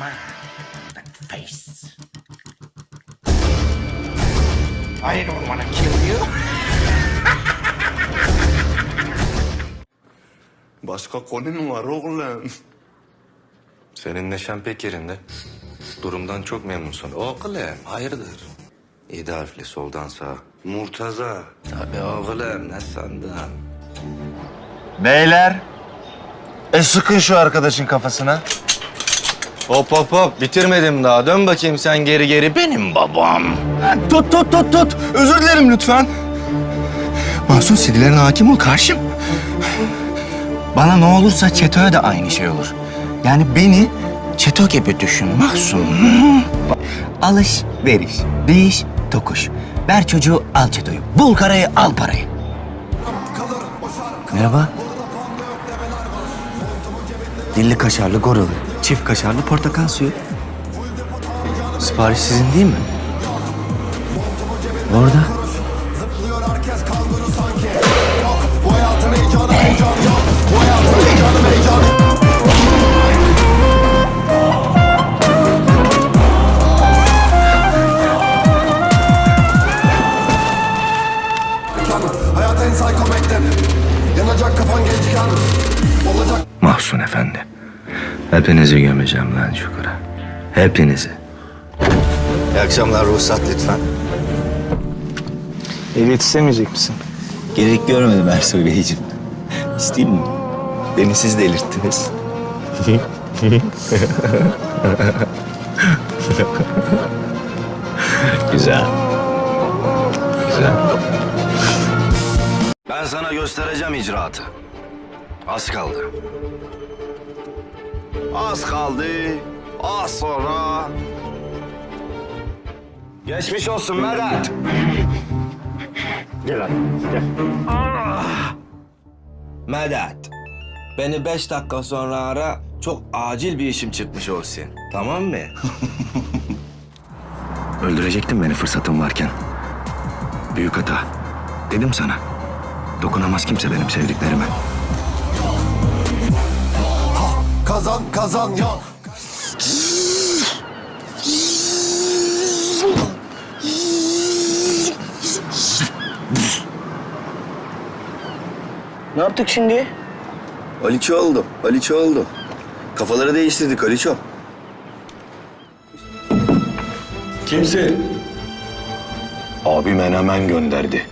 mind, that face. I don't want to kill you. Başka konun var oğlum. Senin neşen pek yerinde. Durumdan çok memnunsun. Oğlum hayırdır? İyi harfli soldan sağa. Murtaza. Tabii oğlum ne sandın? Beyler. E sıkın şu arkadaşın kafasına. Hop hop hop bitirmedim daha. Dön bakayım sen geri geri. Benim babam. Tut tut tut tut. Özür dilerim lütfen. Mahsun sinirlerine hakim ol karşım. Bana ne olursa Çeto'ya da aynı şey olur. Yani beni Çeto gibi düşün Mahsun. Alış, veriş, değiş, tokuş. Ver çocuğu, al Çeto'yu. Bul karayı, al parayı. Merhaba. Dilli kaşarlı goralı, çift kaşarlı portakal suyu. Sipariş sizin değil mi? Orada. Hepinizi gömeceğim lan çukura. Hepinizi. İyi akşamlar, ruhsat lütfen. Ehliyet istemeyecek misin? Gerek görmedim Ersoy Beyciğim. İsteyeyim mi? Beni siz delirttiniz. Güzel. Güzel. Ben sana göstereceğim icraatı. Az kaldı. Az kaldı. Az sonra... Geçmiş olsun Medet. Gel abi, gel. Medet. Beni beş dakika sonra ara. Çok acil bir işim çıkmış olsun. Tamam mı? Öldürecektin beni fırsatım varken. Büyük hata. Dedim sana. Dokunamaz kimse benim sevdiklerime. Kazan kazan ya Ne yaptık şimdi? Aliço oldu. Aliço oldu. Kafaları değiştirdik Aliço. Kimsin? Abi menemen gönderdi.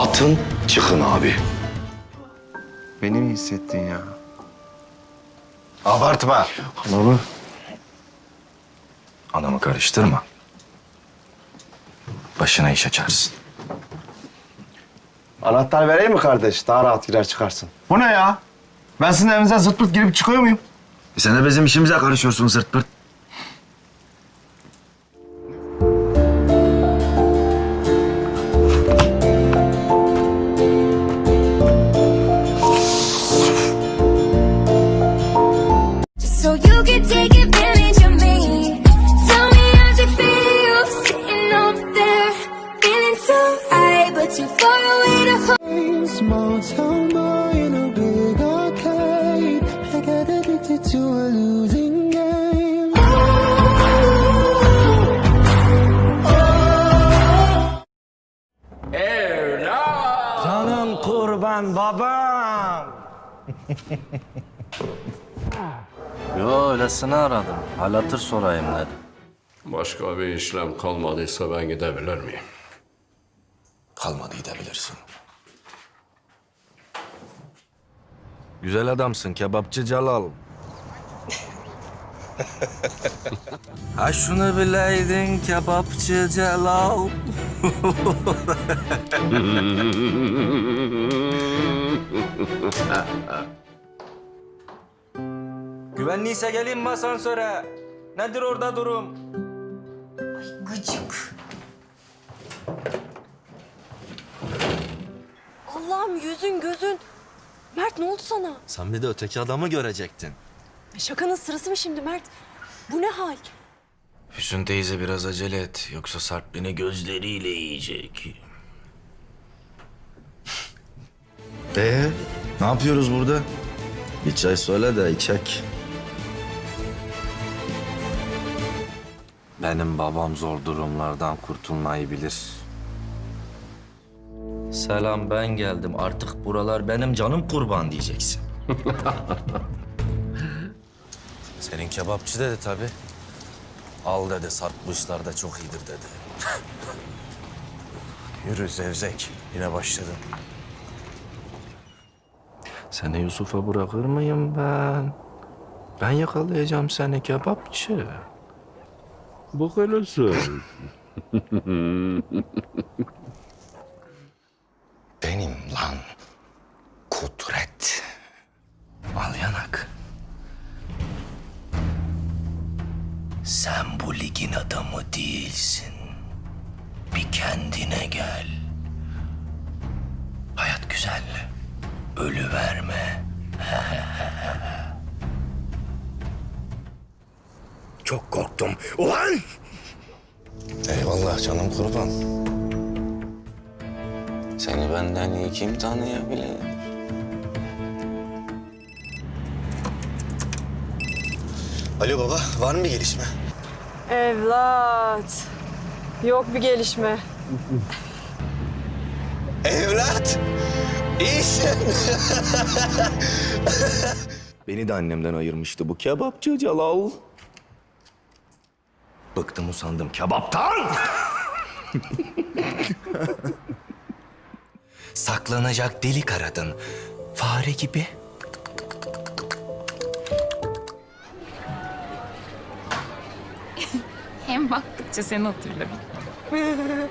Atın, çıkın abi. Beni mi hissettin ya? Abartma. Baba. Anamı karıştırma. Başına iş açarsın. Anahtar vereyim mi kardeş? Daha rahat girer çıkarsın. Bu ne ya? Ben sizin evinize zırt pırt girip çıkıyor muyum? E sen de bizim işimize karışıyorsun zırt pırt. Kurban babam. Yo öylesine aradım. Hal hatır sorayım dedim. Başka bir işlem kalmadıysa ben gidebilir miyim? Kalmadı gidebilirsin. Güzel adamsın kebapçı Celal. ha şunu bileydin kebapçı Celal. Güvenliyse gelin mi asansöre? Nedir orada durum? Gıcık. Allah'ım yüzün gözün. Mert ne oldu sana? Sen bir de öteki adamı görecektin. Şakanın sırası mı şimdi Mert? Bu ne hal? Füsun teyze biraz acele et. Yoksa Sarp beni gözleriyle yiyecek. Ee, ne yapıyoruz burada? Bir çay söyle de içek. Benim babam zor durumlardan kurtulmayı bilir. Selam ben geldim. Artık buralar benim canım kurban diyeceksin. Senin kebapçı dedi tabii. Al dedi Sarp bu işlerde çok iyidir dedi. Yürü Zevzek. Yine başladın. Seni Yusuf'a bırakır mıyım ben? Ben yakalayacağım seni kebapçı. Bu hele ligin adamı değilsin. Bir kendine gel. Hayat güzel. Ölü verme. Çok korktum. Ulan! Eyvallah canım kurban. Seni benden iyi kim tanıyabilir? Alo baba, var mı bir gelişme? Evlat. Yok bir gelişme. Evlat! İyisin. Beni de annemden ayırmıştı bu kebapçı Celal. Bıktım usandım kebaptan. Saklanacak delik aradın. Fare gibi. Hem baktıkça seni hatırladım.